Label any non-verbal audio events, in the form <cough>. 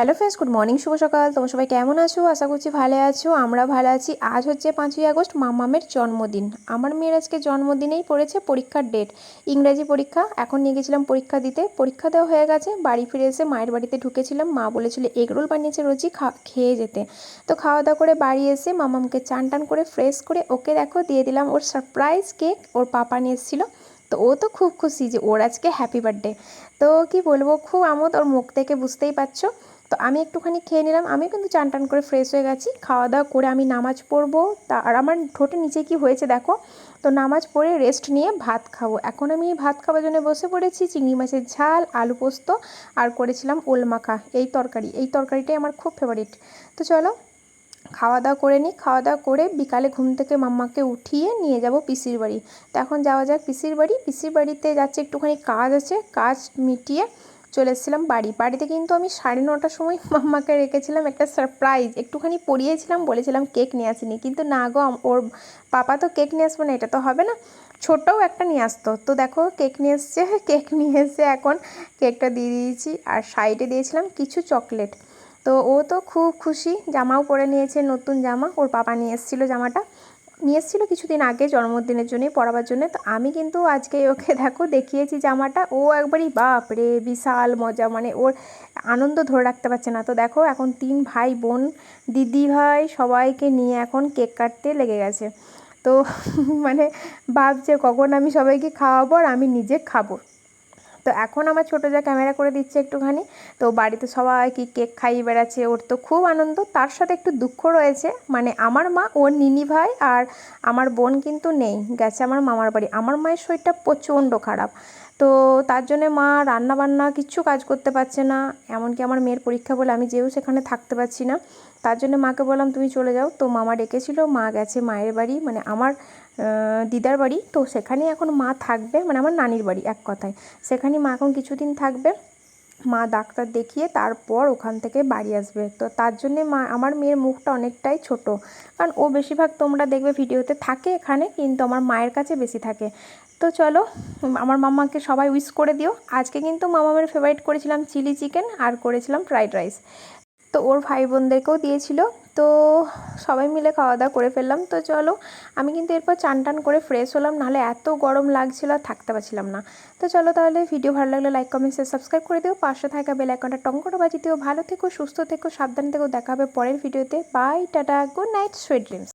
Hello friends good morning শুভ সকাল। তোমরা সবাই কেমন আছো? আশা করছি ভালো আছো, আমরা ভালো আছি। আজ হচ্ছে পাঁচই আগস্ট, মামামের জন্মদিন। আমার মেয়ের আজকে জন্মদিনেই পড়েছে পরীক্ষার ডেট ইংরাজি পরীক্ষা, এখন নিয়ে গেছিলাম পরীক্ষা দিতে। পরীক্ষা দেওয়া হয়ে গেছে, বাড়ি ফিরে এসে মায়ের বাড়িতে ঢুকেছিলাম। মা বলেছিল এগরোল বানিয়েছে রোজই খেয়ে যেতে। তো খাওয়া দাওয়া করে বাড়ি এসে মামামকে চান টান করে ফ্রেশ করে ওকে দেখো, দিয়ে দিলাম ওর সারপ্রাইজ কেক ওর পাপা নিয়ে এসেছিল। তো ও তো খুব খুশি যে ওর আজকে হ্যাপি বার্থডে তো কি বলব, খুব আমোদ, ওর মুখ থেকে বুঝতেই পারছ। তো আমি একটুখানি খেয়ে নিলাম। আমি কিন্তু চান টান করে ফ্রেশ হয়ে গেছি। খাওয়া দাওয়া করে আমি নামাজ পড়ব। তা, আর আমার ঠোঁটে নিচে কি হয়েছে দেখো? তো নামাজ পড়ে রেস্ট নিয়ে ভাত খাব। এখন আমি ভাত খাওয়ার জন্য বসে পড়েছি, চিংড়ি মাছের ঝাল, আলু পোস্ত, আর করেছিলাম ওল মাখা, এই তরকারি। এই তরকারিটাই আমার খুব ফেভারিট তো চলো খাওয়া দাওয়া করে নিই। খাওয়া দাওয়া করে বিকালে ঘুম থেকে মাম্মাকে উঠিয়ে নিয়ে যাব পিসির বাড়ি। তো এখন যাওয়া যাক পিসির বাড়ি। পিসির বাড়িতে যাচ্ছে একটুখানি কাজ আছে। কাজ মিটিয়ে চলে এসেছিলাম বাড়ি। বাড়িতে কিন্তু আমি সাড়ে নটার সময় <laughs> মাম্মাকে রেখেছিলাম একটা সারপ্রাইজ একটুখানি পড়িয়েছিলাম, বলেছিলাম কেক নিয়ে আসিনি। কিন্তু না গো ওর পাপা তো কেক নিয়ে আসব না, এটা তো হবে না। ছোটও একটা নিয়ে আসতো। তো দেখো কেক নিয়ে এসছে কেক <laughs> নিয়ে এসে এখন কেকটা দিয়ে দিয়েছি। আর সাইডে দিয়েছিলাম কিছু চকলেট তো ও তো খুব খুশি। জামাও পরে নিয়েছে, নতুন জামা। ওর পাপা নিয়ে এসেছিল জামাটা। নিয়ে এসেছিল কিছুদিন আগে জন্মদিনের জন্যই পরাবার জন্য। তো আমি কিন্তু আজকে ওকে দেখো দেখিয়েছি জামাটা। ও একবারই বাপ রে বিশাল মজা। মানে ওর আনন্দ ধরে রাখতে পারছে না। তো দেখো এখন তিন ভাই বোন, দিদি ভাই সবাইকে নিয়ে এখন কেক কাটতে লেগে গেছে। তো মানে ভাবছে কখন আমি সবাইকে খাওয়াবো আর আমি নিজে খাব। তো এখন আমার ছোটো যা ক্যামেরা করে দিচ্ছে একটুখানি, তো বাড়িতে সবাই কি কেক খাইয়ে বেড়াচ্ছে, ওর তো খুব আনন্দ। তার সাথে একটু দুঃখ রয়েছে মানে আমার মা, ওর নিনি ভাই আর আমার বোন কিন্তু নেই, গেছে আমার মামার বাড়ি। আমার মায়ের শরীরটা প্রচণ্ড খারাপ। তো তার জন্যে মা রান্না বান্না কিচ্ছু কাজ করতে পারছে না। এমনকি আমার মেয়ের পরীক্ষা বলে আমি যেও সেখানে থাকতে পারছি না, তার জন্য মাকে বললাম, তুমি চলে যাও। তো মামা ডেকেছিল, মা গেছে মায়ের বাড়ি মানে আমার দিদার বাড়ি। তো সেখানে এখন মা থাকবে মানে আমার নানির বাড়ি এক কথায়। সেখানে মা এখন কিছুদিন থাকবে। মা ডাক্তার দেখিয়ে তারপর ওখান থেকে বাড়ি আসবে। তো তার জন্যে মা, আমার মেয়ের মুখটা অনেকটাই ছোট। কারণ ও বেশিরভাগ তোমরা দেখবে ভিডিওতে থাকে এখানে, কিন্তু আমার মায়ের কাছে বেশি থাকে। তো চলো, আমার মামাকে সবাই উইশ করে দিও। আজকে কিন্তু মামামের ফেভারিট করেছিলাম চিলি চিকেন আর করেছিলাম ফ্রাইড রাইস তো ওর ভাই বোনদেরকেও দিয়েছিল। তো সবাই মিলে খাওয়া দাওয়া করে ফেললাম। তো চলো, আমি কিন্তু এরপর চান টান করে ফ্রেশ হলাম, নাহলে এত গরম লাগছিল আর থাকতে পারছিলাম না। তো চলো তাহলে ভিডিও ভালো লাগলে লাইক কমেন্ট শেয়ার সাবস্ক্রাইব করে দিও। পাশে থাকা বেল আইকনটা টং করে বাজিয়ে দিও। ভালো থেকো, সুস্থ থেকো, সাবধান থেকো। দেখা হবে পরের ভিডিওতে bye tata good night sweet dreams